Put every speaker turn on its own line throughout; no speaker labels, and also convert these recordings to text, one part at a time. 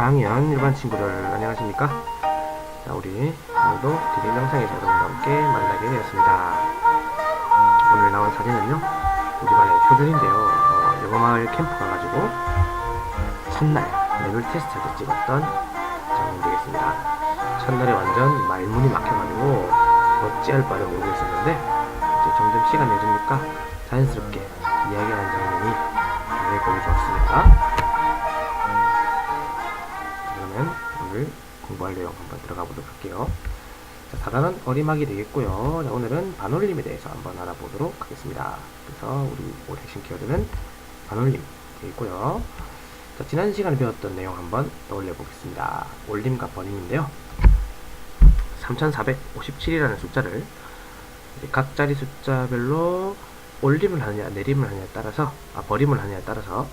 4학년 일반 친구들 안녕하십니까? 자, 우리 오늘도 드림 영상에서 여러분과 함께 만나게 되었습니다. 오늘 나온 사진은요, 우리 반의 효준인데요. 어, 영어마을 캠프 가가지고 첫날 레벨 테스트할 때 찍었던 장면 되겠습니다. 첫날에 완전 말문이 막혀가지고 어찌할 바를 모르고 있었는데 이제 점점 시간이 흐르니까 자연스럽게 이야기하는 장면이 굉장히 보기 좋았습니다. 오늘 공부할 내용 한번 들어가 보도록 할게요. 자, 사단은 어리막이 되겠고요. 자, 오늘은 반올림에 대해서 한번 알아보도록 하겠습니다. 그래서 우리 올 핵심 키워드는 반올림 되겠고요. 자, 지난 시간에 배웠던 내용 한번 떠올려 보겠습니다. 올림과 버림인데요. 3457이라는 숫자를 각 자리 숫자별로 올림을 하느냐 내림을 하느냐에 따라서 아 버림을 하느냐에 따라서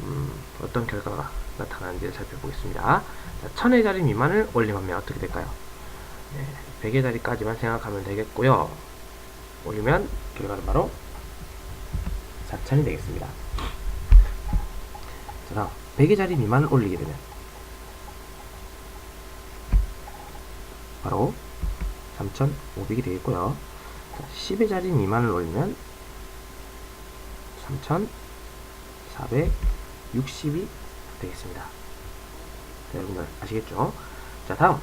음, 어떤 결과가 나타나는지를 살펴보겠습니다. 자, 천의 자리 미만을 올림하면 어떻게 될까요? 네, 100의 자리까지만 생각하면 되겠고요. 올리면 결과는 바로 4천이 되겠습니다. 자, 다음 100의 자리 미만을 올리게 되면 바로 3,500이 되겠고요. 자, 10의 자리 미만을 올리면 3,460이 되겠습니다. 자, 여러분들 아시겠죠? 자, 다음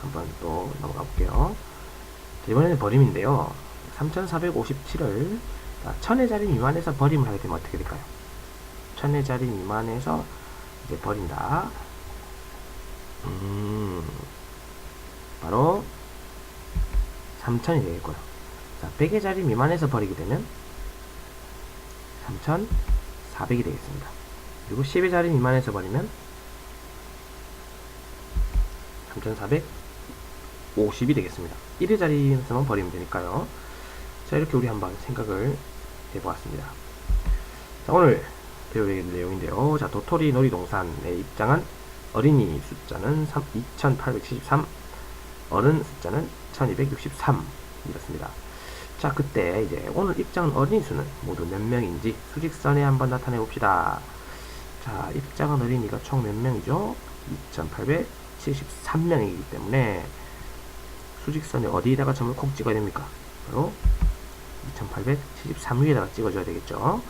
한번 또 넘어가 볼게요. 자, 이번에는 버림인데요. 3,457을 1000의 자리 미만에서 버림을 하게 되면 어떻게 될까요? 1000의 자리 미만에서 이제 버린다. 음, 바로 3000이 되겠고요. 자, 100의 자리 미만에서 버리게 되면 3400이 되겠습니다. 그리고 10의 자리 미만에서 버리면 3450이 되겠습니다. 1의 자리에서만 버리면 되니까요. 자, 이렇게 우리 한번 생각을 해보았습니다. 자, 오늘 배울 내용인데요. 자, 도토리 놀이동산의 입장은 어린이 숫자는 3, 2873, 어른 숫자는 1263 이렇습니다. 자, 그때 이제 오늘 입장은 어린이 수는 모두 몇 명인지 수직선에 한번 나타내 봅시다. 자, 입장은 어린이가 총 몇 명이죠? 2873명이기 때문에 수직선에 어디에다가 점을 콕 찍어야 됩니까? 바로 2873위에다가 찍어줘야 되겠죠.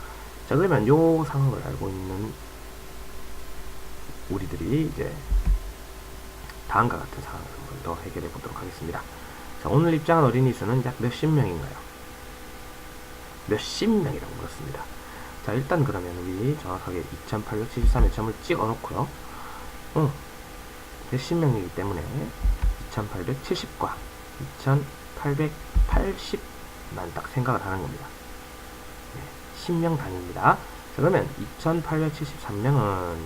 자, 그러면 요 상황을 알고 있는 우리들이 이제 다음과 같은 상황을 한번 더 해결해 보도록 하겠습니다. 자, 오늘 입장한 어린이 수는 약 몇십 명인가요? 몇십 명이라고 물었습니다. 자, 일단 그러면 우리 정확하게 2873에 점을 찍어 놓고요. 어, 몇십 명이기 때문에 2870과 2880만 딱 생각을 하는 겁니다. 네, 10명 단위입니다. 자, 그러면 2873명은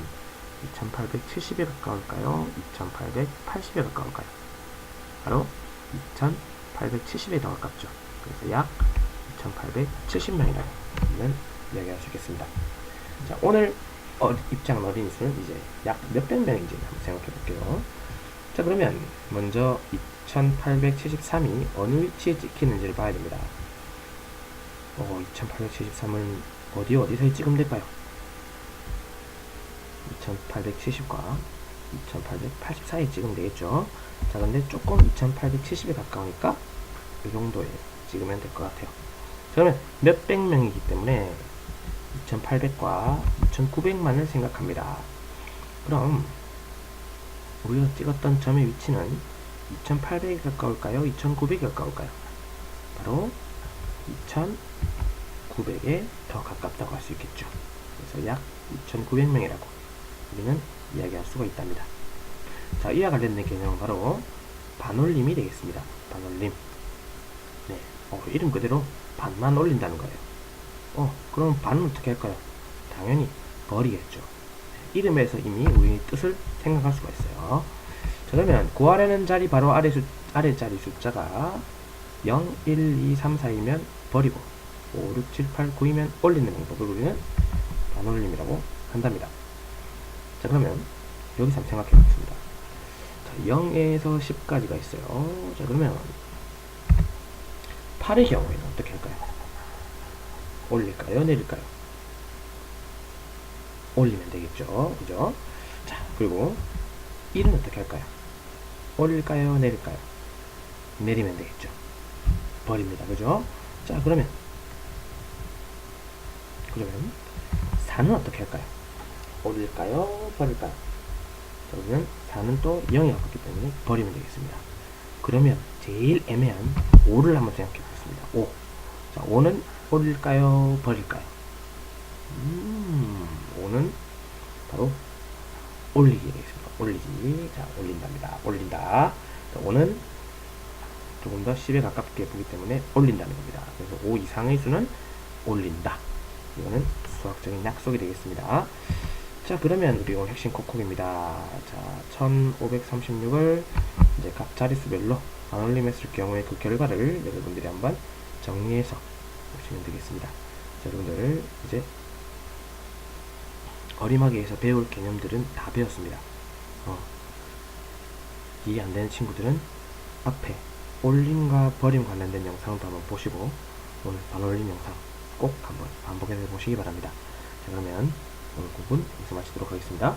2870에 가까울까요? 2880에 가까울까요? 바로 2870에 더 가깝죠. 그래서 약 2870명이라는 이야기할 수 있겠습니다. 자, 오늘 어, 입장 어린이 수는 이제 약 몇백 명인지 한번 생각해 볼게요. 자, 그러면 먼저 2873이 어느 위치에 찍히는지를 봐야 됩니다. 어, 2873은 어디 어디서 찍으면 될까요? 2870과 2880 사이에 찍으면 되겠죠. 자, 근데 조금 2870에 가까우니까 이 정도에 찍으면 될 것 같아요. 자, 그러면 몇백 명이기 때문에 2800과 2900만을 생각합니다. 그럼 우리가 찍었던 점의 위치는 2800에 가까울까요? 2900에 가까울까요? 바로 2900에 더 가깝다고 할 수 있겠죠. 그래서 약 2900명이라고 우리는 이야기할 수가 있답니다. 자, 이와 관련된 개념은 바로 반올림이 되겠습니다. 반올림. 네, 어, 이름 그대로 반만 올린다는 거예요. 어, 그럼 반은 어떻게 할까요? 당연히 버리겠죠. 네, 이름에서 이미 우리 뜻을 생각할 수가 있어요. 자, 그러면 구하려는 자리 바로 아래 수, 아래 자리 숫자가 0, 1, 2, 3, 4이면 버리고 5, 6, 7, 8, 9이면 올리는 방법을 우리는 반올림이라고 한답니다. 자, 그러면 여기서 한번 생각해 봅시다. 자, 0에서 10까지가 있어요. 자, 그러면 8의 경우에는 어떻게 할까요? 올릴까요? 내릴까요? 올리면 되겠죠. 그죠? 자, 그리고 1은 어떻게 할까요? 올릴까요? 내릴까요? 내리면 되겠죠. 버립니다. 그죠? 자, 그러면 그러면 4는 어떻게 할까요? 올릴까요? 버릴까요? 자, 그러면 4는 또 0에 가깝기 때문에 버리면 되겠습니다. 그러면 제일 애매한 5를 한번 생각해 보겠습니다. 5. 자, 5는 올릴까요? 버릴까요? 음, 5는 바로 올리기 되겠습니다. 올리기. 자, 올린답니다. 올린다. 자, 5는 조금 더 10에 가깝게 보기 때문에 올린다는 겁니다. 그래서 5 이상의 수는 올린다. 이거는 수학적인 약속이 되겠습니다. 자, 그러면 우리 오늘 핵심 콕콕입니다. 자, 1536을 이제 각 자릿수별로 반올림했을 경우에 그 결과를 여러분들이 한번 정리해서 보시면 되겠습니다. 자, 여러분들 이제 어림하게에서 배울 개념들은 다 배웠습니다. 어, 이해 안 되는 친구들은 앞에 올림과 버림 관련된 영상도 한번 보시고 오늘 반올림 영상 꼭 한번 반복해서 보시기 바랍니다. 자, 그러면 오늘 9분 여기서 마치도록 하겠습니다.